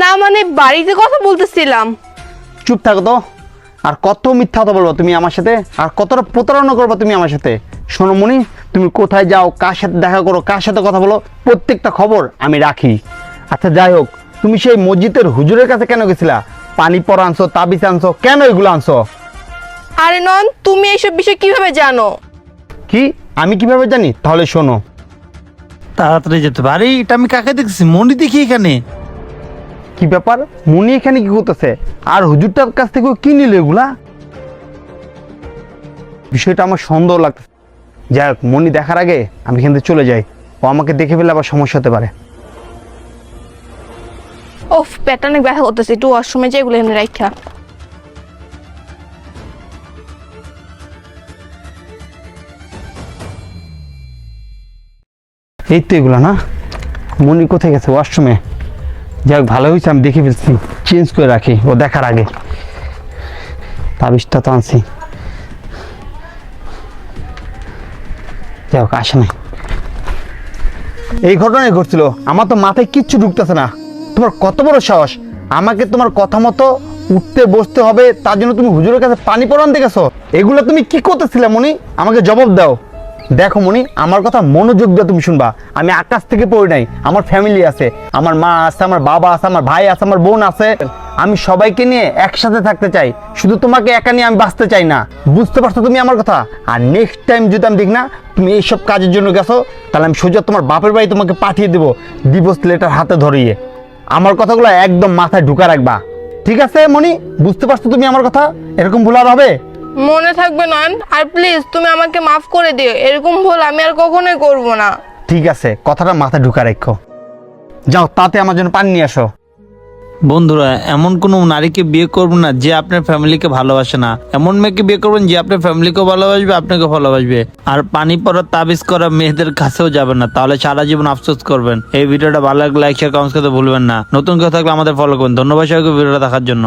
না মানে বাড়িতে কথা বলতেছিলাম। চুপ থাকো তো। আর কত মিথ্যা কথা বলব তুমি আমার সাথে? আর কতটা প্রতারণা করব তুমি আমার সাথে? শোনো মনি তুমি কোথায় যাও কার সাথে দেখা করো কার সাথে কথা বলো প্রত্যেকটা খবর আমি রাখি। আচ্ছা যাই হোক তুমি সেই মসজিদের হুজুরের কাছে কেন গেছিলা? পানি পর আনছো তাবিজ আনছো কেন এগুলো আনছো? আরে নন তুমি এইসব বিষয় কীভাবে জানো? কি? আমি কীভাবে জানি? তাহলে শোনো। তাড়াতাড়ি যেতে পারে এটা আমি কাকে দেখছি মনি দেখি এখানে। কি ব্যাপার? মনি এখানে কি করতেছে? আর হুজুরটার কাছ থেকে কি নিল এগুলা? বিষয়টা আমার সন্দেহ লাগতেছে। যাই হোক মনি দেখার আগে আমি কিন্তু চলে যাই। ও আমাকে দেখে ফেলে আবার সমস্যা হতে পারে। ওফ পেটটা অনেক ব্যথা করতেছে। একটু ওয়াশরুমে যাই এগুলো এমনি রাখা এই তো এগুলো না? মনি কোথায় গেছে? ওয়াশরুমে? যাই হোক ভালো হয়েছে, আমি দেখে ফেলছি। চেঞ্জ করে রাখি, ও দেখার আগে। তাবিজটা তো আনছি। যাই হোক আসে নাই। এই ঘটনাই ঘটছিল। আমার তো মাথায় কিচ্ছু ঢুকতেছে না। তোমার কত বড় সাহস? আমাকে তোমার কথা মতো উঠতে বসতে হবে, তার জন্য তুমি হুজুরের কাছে পানি পড়ান দেখেছ। এগুলো তুমি কি করতেছিলে মনি আমাকে জবাব দাও। দেখো মনি, আমার কথা মনোযোগ দিয়ে তুমি শুনবা। আমি আকাশ থেকে পড়ি নাই, আমার ফ্যামিলি আছে, আমার মা আছে, আমার বাবা আছে, আমার ভাই আছে, আমার বোন আছে। আমি সবাইকে নিয়ে একসাথে থাকতে চাই, শুধু তোমাকে একা নিয়ে আমি বাঁচতে চাই না। বুঝতে পারছ তুমি আমার কথা? আর নেক্সট টাইম যদি আমি দেখি না, তুমি এইসব কাজের জন্য গেছো, তাহলে আমি সোজা তোমার বাপের বাড়ি তোমাকে পাঠিয়ে দেবো ডিভোর্স লেটার হাতে ধরিয়ে। আমার কথাগুলো একদম মাথায় ঢুকা রাখবা। ঠিক আছে মনি? বুঝতে পারছ তুমি আমার কথা? এরকম ভুল আর হবে? মনে থাকবে নয়ন আর প্লিজ তুমি আমাকে মাফ করে দিও এরকম ভুল আমি আর কখনোই করব না। ঠিক আছে কথাটা মাথায় ঢুকা রাখো। যাও তাতে আমার জন্য পানি নিয়ে আসো। বন্ধুরা এমন কোনো নারীকে বিয়ে করবেন না যে আপনার ফ্যামিলিকে ভালোবাসে না। এমন মেয়েকে বিয়ে করবেন যে আপনার ফ্যামিলিকেও ভালোবাসবে আপনাকে ভালোবাসবে। আর পানি পড়া তাবিজ করা মেয়েদের কাছেও যাবেন না। তাহলে সারা জীবন আফসোস করবেন। এই ভিডিওটা ভালো লাগলে লাইক শেয়ার কমেন্টস করতে ভুলবেন না। নতুন কেউ থাকলে আমাদের ফলো করুন। ধন্যবাদ সবাইকে ভিডিওটা দেখার জন্য।